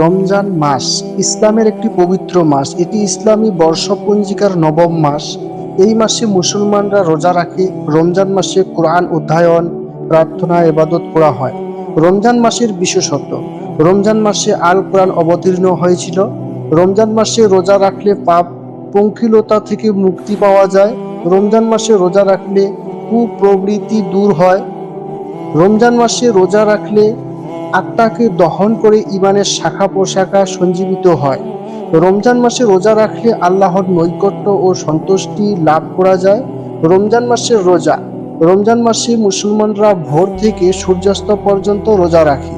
রমজান মাস, ইসলামের একটি পবিত্র মাস, এটি ইসলামী বর্ষপঞ্জিকার নবম মাস। এই মাসে মুসলমানরা রোজা রাখে, রমজান মাসে কোরআন অধ্যয়ন, প্রার্থনা এবাদত করা হয়। রমজান মাসের বিশেষত্ব, রমজান মাসে আল কোরআন অবতীর্ণ হয়েছিল। রমজান মাসে রোজা রাখলে পাপ পঙ্কিলতা থেকে মুক্তি পাওয়া যায়। রমজান মাসে রোজা রাখলে কুপ্রবৃত্তি দূর হয়। রমজান মাসে রোজা রাখলে আত্মাকে দহন করে ইমানের শাখা পোশাখা সঞ্জীবিত হয়। রমজান মাসে রোজা রাখলে আল্লাহর নৈকট্য ও সন্তুষ্টি লাভ করা যায়। রমজান মাসের রোজা। রমজান মাসে মুসলমানরা ভোর থেকে সূর্যাস্ত পর্যন্ত রোজা রাখে।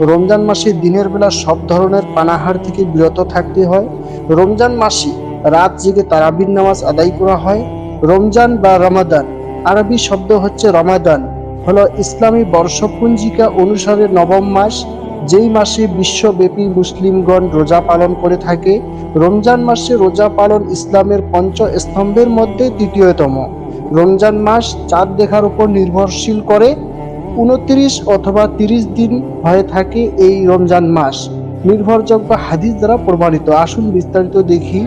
রমজান মাসে দিনের বেলা সব ধরনের পানাহার থেকে বিরত থাকতে হয়। রমজান মাসে রাত জেগে তারাবির নামাজ আদায় করা হয়। রমজান বা রমাদান। আরবি শব্দ হচ্ছে রমাদান। হলো ইসলামী বর্ষপঞ্জিকা অনুসারে নবম মাস, যেই মাসে বিশ্বব্যাপী মুসলিমগণ রোজা পালন করে থাকে। রমজান মাসে রোজা পালন ইসলামের পঞ্চ স্তম্ভের মধ্যে তৃতীয়তম। রমজান মাস চাঁদ দেখার উপর নির্ভরশীল করে। উনত্রিশ অথবা তিরিশ দিন হয়ে থাকে এই রমজান মাস। নির্ভরযোগ্য হাদিস দ্বারা প্রমাণিত। আসুন বিস্তারিত দেখি।